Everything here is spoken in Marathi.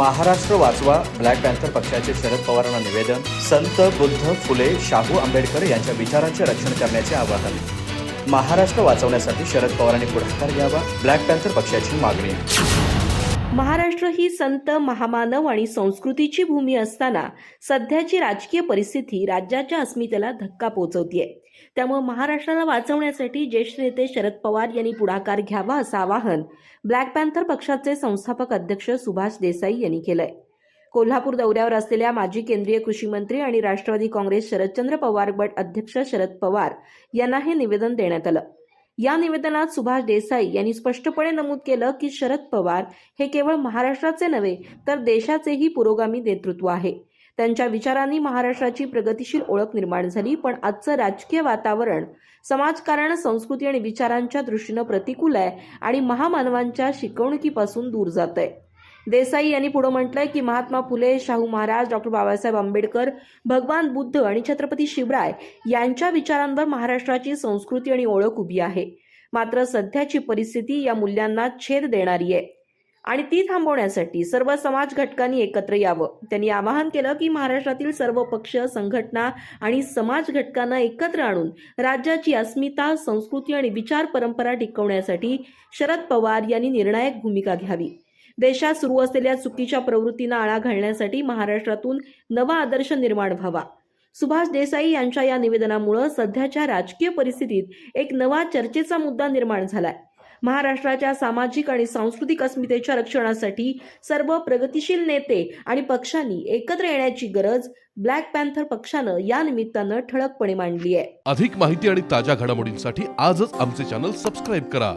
महाराष्ट्र वाचवा ब्लॅक पॅन्थर पक्षाचे शरद पवारांना निवेदन संत बुद्ध फुले शाहू आंबेडकर यांच्या विचारांचे रक्षण करण्याचे आवाहन. महाराष्ट्र वाचवण्यासाठी शरद पवारांनी पुढाकार घ्यावा ब्लॅक पॅन्थर पक्षाची मागणी. महाराष्ट्र ही संत महामानव आणि संस्कृतीची भूमी असताना सध्याची राजकीय परिस्थिती राज्याच्या अस्मितेला धक्का पोहोचवतीये. त्यामुळे महाराष्ट्राला वाचवण्यासाठी ज्येष्ठ नेते शरद पवार यांनी पुढाकार घ्यावा असं आवाहन ब्लॅक पॅन्थर पक्षाचे संस्थापक अध्यक्ष सुभाष देसाई यांनी केलंय. कोल्हापूर दौऱ्यावर असलेल्या माजी केंद्रीय कृषी मंत्री आणि राष्ट्रवादी काँग्रेस शरदचंद्र पवार गट अध्यक्ष शरद पवार यांना हे निवेदन देण्यात आलं. या निवेदनात सुभाष देसाई यांनी स्पष्टपणे नमूद केलं की शरद पवार हे केवळ महाराष्ट्राचे नव्हे तर देशाचेही पुरोगामी नेतृत्व आहे. त्यांच्या विचारांनी महाराष्ट्राची प्रगतीशील ओळख निर्माण झाली पण आजचं राजकीय वातावरण समाजकारण संस्कृती आणि विचारांच्या दृष्टीनं प्रतिकूल आहे आणि महामानवांच्या शिकवणुकीपासून दूर जात आहे देसाई यांनी पुढे म्हटलंय की महात्मा फुले शाहू महाराज डॉक्टर बाबासाहेब आंबेडकर भगवान बुद्ध आणि छत्रपती शिवराय यांच्या विचारांवर महाराष्ट्राची संस्कृती आणि ओळख उभी आहे. मात्र सध्याची परिस्थिती या मूल्यांना छेद देणारी आहे. आणि ती थांबवण्यासाठी सर्व समाज घटकांनी एकत्र यावं. त्यांनी आवाहन केलं की महाराष्ट्रातील सर्व पक्ष संघटना आणि समाज घटकांना एकत्र आणून राज्याची अस्मिता संस्कृती आणि विचार परंपरा टिकवण्यासाठी शरद पवार यांनी निर्णायक भूमिका घ्यावी. देशात सुरू असलेल्या चुकीच्या प्रवृत्तींना आळा घालण्यासाठी महाराष्ट्रातून नवा आदर्श निर्माण व्हावा. सुभाष देसाई यांच्या या निवेदनामुळे सध्याच्या राजकीय परिस्थितीत एक नवा चर्चेचा मुद्दा निर्माण झालाय. महाराष्ट्राच्या सामाजिक आणि सांस्कृतिक अस्मितेच्या रक्षणासाठी सर्व प्रगतिशील नेते आणि पक्षांनी एकत्र येण्याची गरज ब्लॅक पॅन्थर पक्षानं या निमित्तानं ठळकपणे मांडली आहे अधिक माहिती आणि ताज्या घडामोडींसाठी आजच आमचे चॅनल सबस्क्राईब करा.